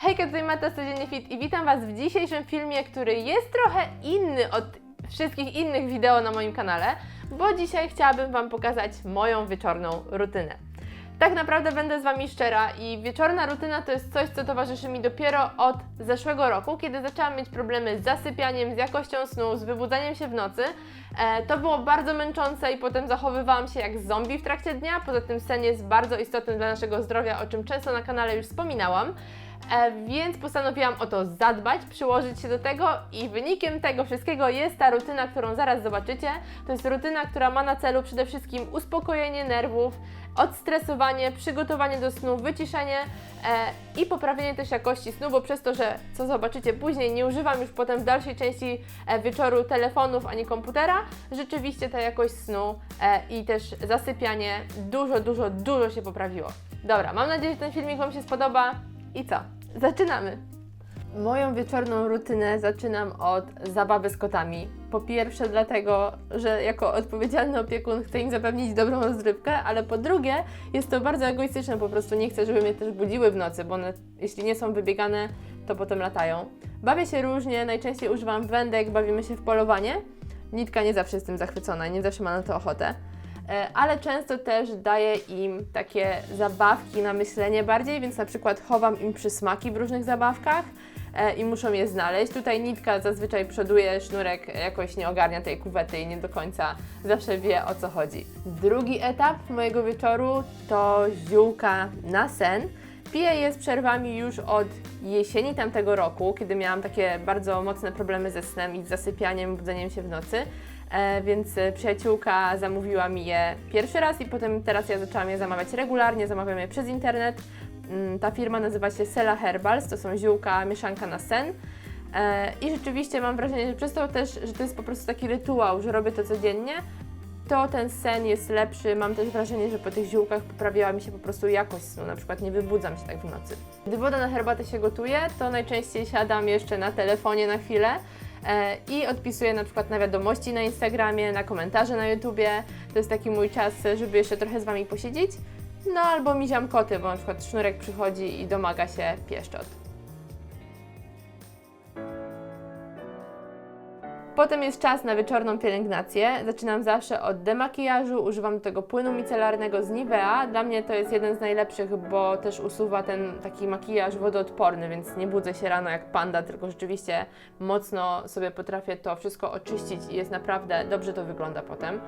Hejka, tutaj Mata Codziennie Fit i witam Was w dzisiejszym filmie, który jest trochę inny od wszystkich innych wideo na moim kanale, bo dzisiaj chciałabym Wam pokazać moją wieczorną rutynę. Tak naprawdę będę z Wami szczera i wieczorna rutyna to jest coś, co towarzyszy mi dopiero od zeszłego roku, kiedy zaczęłam mieć problemy z zasypianiem, z jakością snu, z wybudzaniem się w nocy. E, to było bardzo męczące i potem zachowywałam się jak zombie w trakcie dnia. Poza tym sen jest bardzo istotny dla naszego zdrowia, o czym często na kanale już wspominałam. E, więc postanowiłam o to zadbać, przyłożyć się do tego i wynikiem tego wszystkiego jest ta rutyna, którą zaraz zobaczycie. To jest rutyna, która ma na celu przede wszystkim uspokojenie nerwów, odstresowanie, przygotowanie do snu, wyciszenie e, i poprawienie też jakości snu, bo przez to, że co zobaczycie później, nie używam już potem w dalszej części e, wieczoru telefonów ani komputera, rzeczywiście ta jakość snu e, i też zasypianie dużo, dużo, dużo się poprawiło. Dobra, mam nadzieję, że ten filmik Wam się spodoba i co? Zaczynamy! Moją wieczorną rutynę zaczynam od zabawy z kotami. Po pierwsze, dlatego, że jako odpowiedzialny opiekun chcę im zapewnić dobrą rozrywkę, ale po drugie, jest to bardzo egoistyczne, po prostu nie chcę, żeby mnie też budziły w nocy, bo one, jeśli nie są wybiegane, to potem latają. Bawię się różnie, najczęściej używam wędek, bawimy się w polowanie. Nitka nie zawsze jest tym zachwycona, nie zawsze ma na to ochotę. E, ale często też daję im takie zabawki na myślenie bardziej, więc na przykład chowam im przysmaki w różnych zabawkach e, i muszą je znaleźć. Tutaj nitka zazwyczaj przoduje, sznurek jakoś nie ogarnia tej kuwety i nie do końca zawsze wie o co chodzi. Drugi etap mojego wieczoru to ziółka na sen. Piję je z przerwami już od jesieni tamtego roku, kiedy miałam takie bardzo mocne problemy ze snem i z zasypianiem, budzeniem się w nocy. E, więc e, przyjaciółka zamówiła mi je pierwszy raz i potem teraz ja zaczęłam je zamawiać regularnie, zamawiam je przez internet. Mm, Ta firma nazywa się Sela Herbals, to są ziółka, mieszanka na sen. E, I rzeczywiście mam wrażenie, że przez to też, że to jest po prostu taki rytuał, że robię to codziennie, to ten sen jest lepszy. Mam też wrażenie, że po tych ziółkach poprawiała mi się po prostu jakość snu, na przykład nie wybudzam się tak w nocy. Gdy woda na herbatę się gotuje, to najczęściej siadam jeszcze na telefonie na chwilę i odpisuję na przykład na wiadomości na Instagramie, na komentarze na YouTubie. To jest taki mój czas, żeby jeszcze trochę z Wami posiedzieć. No albo miziam koty, bo na przykład sznurek przychodzi i domaga się pieszczot. Potem jest czas na wieczorną pielęgnację. Zaczynam zawsze od demakijażu, używam tego płynu micelarnego z Nivea. Dla mnie to jest jeden z najlepszych, bo też usuwa ten taki makijaż wodoodporny, więc nie budzę się rano jak panda, tylko rzeczywiście mocno sobie potrafię to wszystko oczyścić i jest naprawdę dobrze to wygląda potem.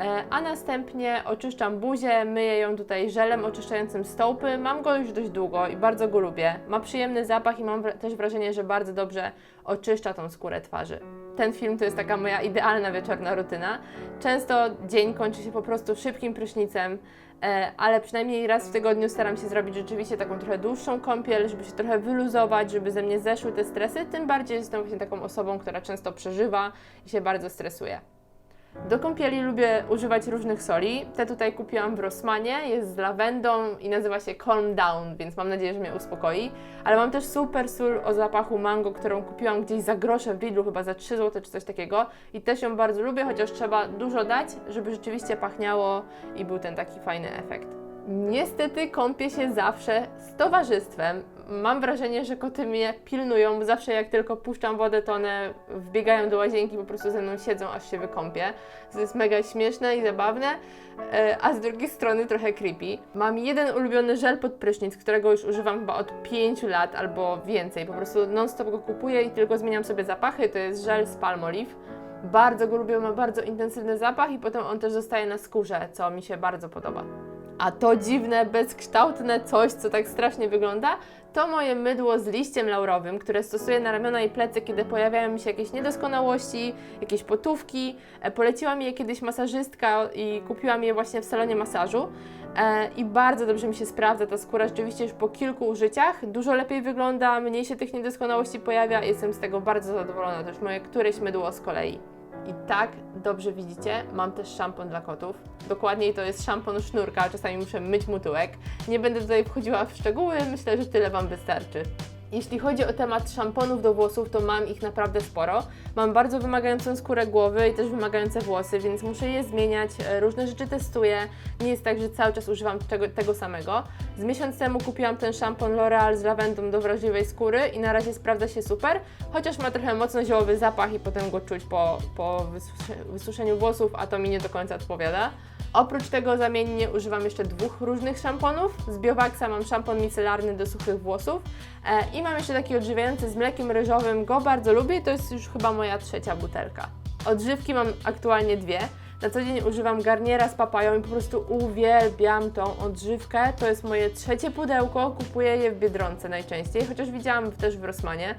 E, A następnie oczyszczam buzię, myję ją tutaj żelem oczyszczającym stopy. Mam go już dość długo i bardzo go lubię. Ma przyjemny zapach i mam też wrażenie, że bardzo dobrze oczyszcza tą skórę twarzy. Ten film to jest taka moja idealna wieczorna rutyna. Często dzień kończy się po prostu szybkim prysznicem, e, ale przynajmniej raz w tygodniu staram się zrobić rzeczywiście taką trochę dłuższą kąpiel, żeby się trochę wyluzować, żeby ze mnie zeszły te stresy. Tym bardziej jestem właśnie taką osobą, która często przeżywa i się bardzo stresuje. Do kąpieli lubię używać różnych soli. Te tutaj kupiłam w Rossmanie, jest z lawendą i nazywa się Calm Down, więc mam nadzieję, że mnie uspokoi. Ale mam też super sól o zapachu mango, którą kupiłam gdzieś za grosze w Lidlu, chyba za 3 zł czy coś takiego. I też ją bardzo lubię, chociaż trzeba dużo dać, żeby rzeczywiście pachniało i był ten taki fajny efekt. Niestety kąpię się zawsze z towarzystwem. Mam wrażenie, że koty mnie pilnują, zawsze jak tylko puszczam wodę, to one wbiegają do łazienki, po prostu ze mną siedzą, aż się wykąpię. To jest mega śmieszne i zabawne, e, a z drugiej strony trochę creepy. Mam jeden ulubiony żel pod prysznic, którego już używam chyba od 5 lat albo więcej. Po prostu non-stop go kupuję i tylko zmieniam sobie zapachy. To jest żel z Palmolive. Bardzo go lubię, ma bardzo intensywny zapach i potem on też zostaje na skórze, co mi się bardzo podoba. A to dziwne, bezkształtne coś, co tak strasznie wygląda, to moje mydło z liściem laurowym, które stosuję na ramiona i plecy, kiedy pojawiają mi się jakieś niedoskonałości, jakieś potówki. E, Poleciła mi je kiedyś masażystka i kupiłam je właśnie w salonie masażu. E, I bardzo dobrze mi się sprawdza ta skóra, rzeczywiście już po kilku użyciach dużo lepiej wygląda, mniej się tych niedoskonałości pojawia jestem z tego bardzo zadowolona. To moje któreś mydło z kolei. I tak, dobrze widzicie, mam też szampon dla kotów. Dokładniej to jest szampon sznurka, czasami muszę myć mu tyłek. Nie będę tutaj wchodziła w szczegóły, myślę, że tyle Wam wystarczy. Jeśli chodzi o temat szamponów do włosów, to mam ich naprawdę sporo. Mam bardzo wymagającą skórę głowy i też wymagające włosy, więc muszę je zmieniać, e, różne rzeczy testuję. Nie jest tak, że cały czas używam tego, tego samego. Z miesiąc temu kupiłam ten szampon L'Oreal z lawendą do wrażliwej skóry i na razie sprawdza się super, chociaż ma trochę mocno ziołowy zapach i potem go czuć po, po wysusze, wysuszeniu włosów, a to mi nie do końca odpowiada. Oprócz tego zamiennie używam jeszcze dwóch różnych szamponów. Z Biowaxa mam szampon micelarny do suchych włosów e, i mam jeszcze taki odżywiający z mlekiem ryżowym. Go bardzo lubię to jest już chyba moja trzecia butelka. Odżywki mam aktualnie dwie. Na co dzień używam garniera z papają i po prostu uwielbiam tą odżywkę. To jest moje trzecie pudełko, kupuję je w Biedronce najczęściej, chociaż widziałam też w Rossmanie.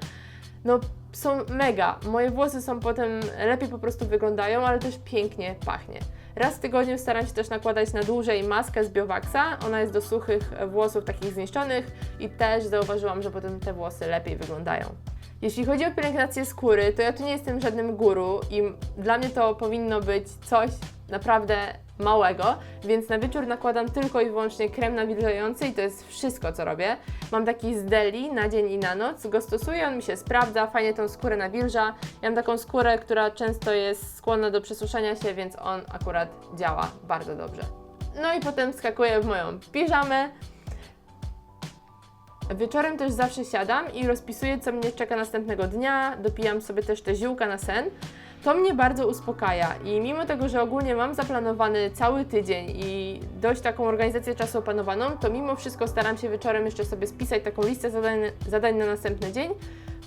No, są mega. Moje włosy są potem lepiej po prostu wyglądają, ale też pięknie pachnie. Raz w tygodniu staram się też nakładać na dłużej maskę z Biowaxa. Ona jest do suchych włosów takich zniszczonych i też zauważyłam, że potem te włosy lepiej wyglądają. Jeśli chodzi o pielęgnację skóry, to ja tu nie jestem żadnym guru i dla mnie to powinno być coś naprawdę małego, więc na wieczór nakładam tylko i wyłącznie krem nawilżający i to jest wszystko, co robię. Mam taki z Deli na dzień i na noc, go stosuję, on mi się sprawdza, fajnie tą skórę nawilża. Ja mam taką skórę, która często jest skłonna do przesuszenia się, więc on akurat działa bardzo dobrze. No i potem wskakuję w moją piżamę, Wieczorem też zawsze siadam i rozpisuję, co mnie czeka następnego dnia, dopijam sobie też te ziółka na sen. To mnie bardzo uspokaja i mimo tego, że ogólnie mam zaplanowany cały tydzień i dość taką organizację czasu opanowaną, to mimo wszystko staram się wieczorem jeszcze sobie spisać taką listę zadań, zadań na następny dzień,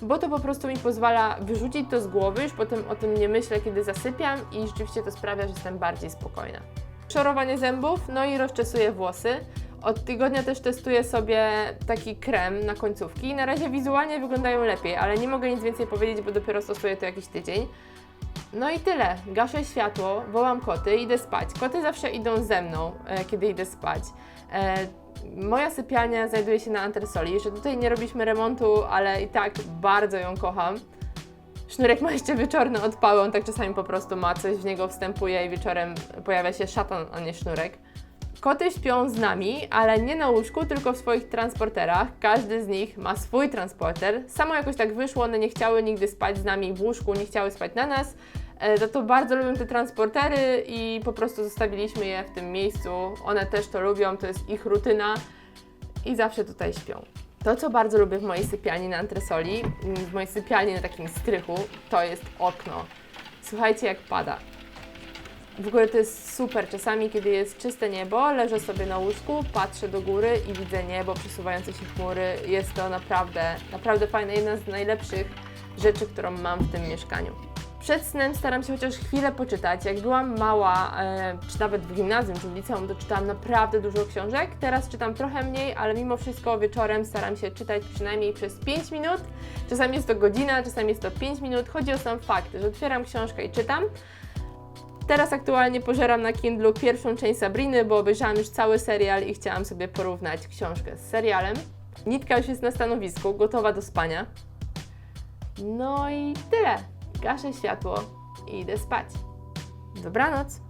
bo to po prostu mi pozwala wyrzucić to z głowy, już potem o tym nie myślę, kiedy zasypiam i rzeczywiście to sprawia, że jestem bardziej spokojna. Szorowanie zębów, no i rozczesuję włosy. Od tygodnia też testuję sobie taki krem na końcówki. Na razie wizualnie wyglądają lepiej, ale nie mogę nic więcej powiedzieć, bo dopiero stosuję to jakiś tydzień. No i tyle. Gaszę światło, wołam koty, idę spać. Koty zawsze idą ze mną, e, kiedy idę spać. E, moja sypialnia znajduje się na antresoli, że tutaj nie robiliśmy remontu, ale i tak bardzo ją kocham. Sznurek ma jeszcze wieczorne odpały, on tak czasami po prostu ma, coś w niego wstępuje i wieczorem pojawia się szatan, a nie sznurek. Koty śpią z nami, ale nie na łóżku, tylko w swoich transporterach. Każdy z nich ma swój transporter. Samo jakoś tak wyszło, one nie chciały nigdy spać z nami w łóżku, nie chciały spać na nas. E, Za to bardzo lubią te transportery i po prostu zostawiliśmy je w tym miejscu. One też to lubią, to jest ich rutyna i zawsze tutaj śpią. To, co bardzo lubię w mojej sypialni na antresoli, w mojej sypialni na takim strychu, to jest okno. Słuchajcie, jak pada. W ogóle to jest super. Czasami, kiedy jest czyste niebo, leżę sobie na łóżku, patrzę do góry i widzę niebo, przesuwające się chmury. Jest to naprawdę, naprawdę fajne. Jedna z najlepszych rzeczy, którą mam w tym mieszkaniu. Przed snem staram się chociaż chwilę poczytać. Jak byłam mała, e, czy nawet w gimnazjum, czy w liceum, to czytałam naprawdę dużo książek. Teraz czytam trochę mniej, ale mimo wszystko wieczorem staram się czytać przynajmniej przez 5 minut. Czasami jest to godzina, czasami jest to 5 minut. Chodzi o sam fakt, że otwieram książkę i czytam. Teraz aktualnie pożeram na Kindlu pierwszą część Sabriny, bo obejrzałam już cały serial i chciałam sobie porównać książkę z serialem. Nitka już jest na stanowisku, gotowa do spania. No i tyle. Gaszę światło i idę spać. Dobranoc.